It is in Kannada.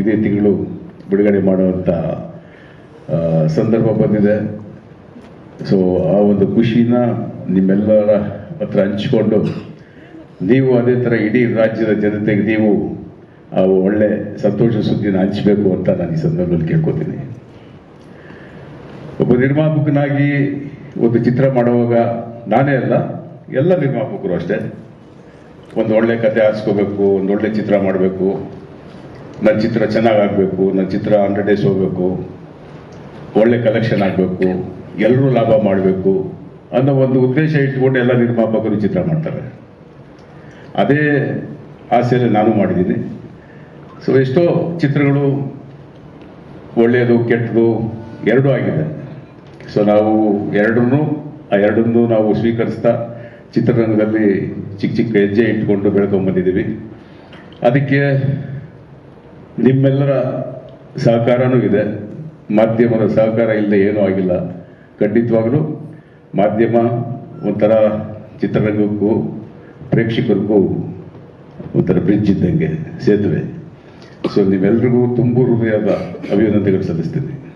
ಇದೇ ತಿಂಗಳು ಬಿಡುಗಡೆ ಮಾಡುವಂಥ ಸಂದರ್ಭ ಬಂದಿದೆ. ಸೊ ಆ ಒಂದು ಖುಷಿನ ನಿಮ್ಮೆಲ್ಲರ ಹತ್ರ ಹಂಚಿಕೊಂಡು ನೀವು ಅದೇ ಥರ ಇಡೀ ರಾಜ್ಯದ ಜನತೆಗೆ ನೀವು ಆ ಒಳ್ಳೆ ಸಂತೋಷ ಸುದ್ದಿನ ಹಂಚಬೇಕು ಅಂತ ನಾನು ಈ ಸಂದರ್ಭದಲ್ಲಿ ಕೇಳ್ಕೊತೀನಿ. ಒಬ್ಬ ನಿರ್ಮಾಪಕನಾಗಿ ಒಂದು ಚಿತ್ರ ಮಾಡುವಾಗ ನಾನೇ ಅಲ್ಲ, ಎಲ್ಲ ನಿರ್ಮಾಪಕರು ಅಷ್ಟೇ. ಒಂದು ಒಳ್ಳೆ ಕತೆ ಆರಿಸ್ಕೋಬೇಕು ಒಂದು ಒಳ್ಳೆ ಚಿತ್ರ ಮಾಡಬೇಕು. ನನ್ನ ಚಿತ್ರ ಚೆನ್ನಾಗಾಗಬೇಕು ನನ್ನ ಚಿತ್ರ ಹಂಡ್ರೆಡ್ ಡೇಸ್ ಹೋಗಬೇಕು, ಒಳ್ಳೆ ಕಲೆಕ್ಷನ್ ಆಗಬೇಕು ಎಲ್ಲರೂ ಲಾಭ ಮಾಡಬೇಕು ಅನ್ನೋ ಒಂದು ಉದ್ದೇಶ ಇಟ್ಕೊಂಡು ಎಲ್ಲ ನಿರ್ಮಾಪಕರು ಚಿತ್ರ ಮಾಡ್ತಾರೆ. ಅದೇ ಆಸೆಯಲ್ಲಿ ನಾನು ಮಾಡಿದ್ದೀನಿ. ಸೊ ಎಷ್ಟೋ ಚಿತ್ರಗಳು ಒಳ್ಳೆಯದು, ಕೆಟ್ಟದು ಎರಡೂ ಆಗಿದೆ. ಸೊ ನಾವು ಎರಡನ್ನೂ, ಆ ಎರಡನ್ನೂ ನಾವು ಸ್ವೀಕರಿಸ್ತಾ ಚಿತ್ರರಂಗದಲ್ಲಿ ಚಿಕ್ಕ ಚಿಕ್ಕ ಹೆಜ್ಜೆ ಇಟ್ಕೊಂಡು ಬೆಳ್ಕೊಂಡ್ಬಂದಿದ್ದೀವಿ ಅದಕ್ಕೆ ನಿಮ್ಮೆಲ್ಲರ ಸಹಕಾರನೂ ಇದೆ. ಮಾಧ್ಯಮದ ಸಹಕಾರ ಇಲ್ಲದೆ ಏನೂ ಆಗಿಲ್ಲ. ಖಂಡಿತವಾಗಲೂ ಮಾಧ್ಯಮ ಒಂಥರ ಚಿತ್ರರಂಗಕ್ಕೂ ಪ್ರೇಕ್ಷಕರಿಗೂ ಒಂಥರ ಬ್ರಿಡ್ಜ್ ಇದ್ದಂಗೆ ಸೇತುವೆ. ಸೊ ನೀವೆಲ್ರಿಗೂ ತುಂಬು ಹೃದಯದ ಅಭಿನಂದನೆಗಳು ಸಲ್ಲಿಸ್ತೀನಿ.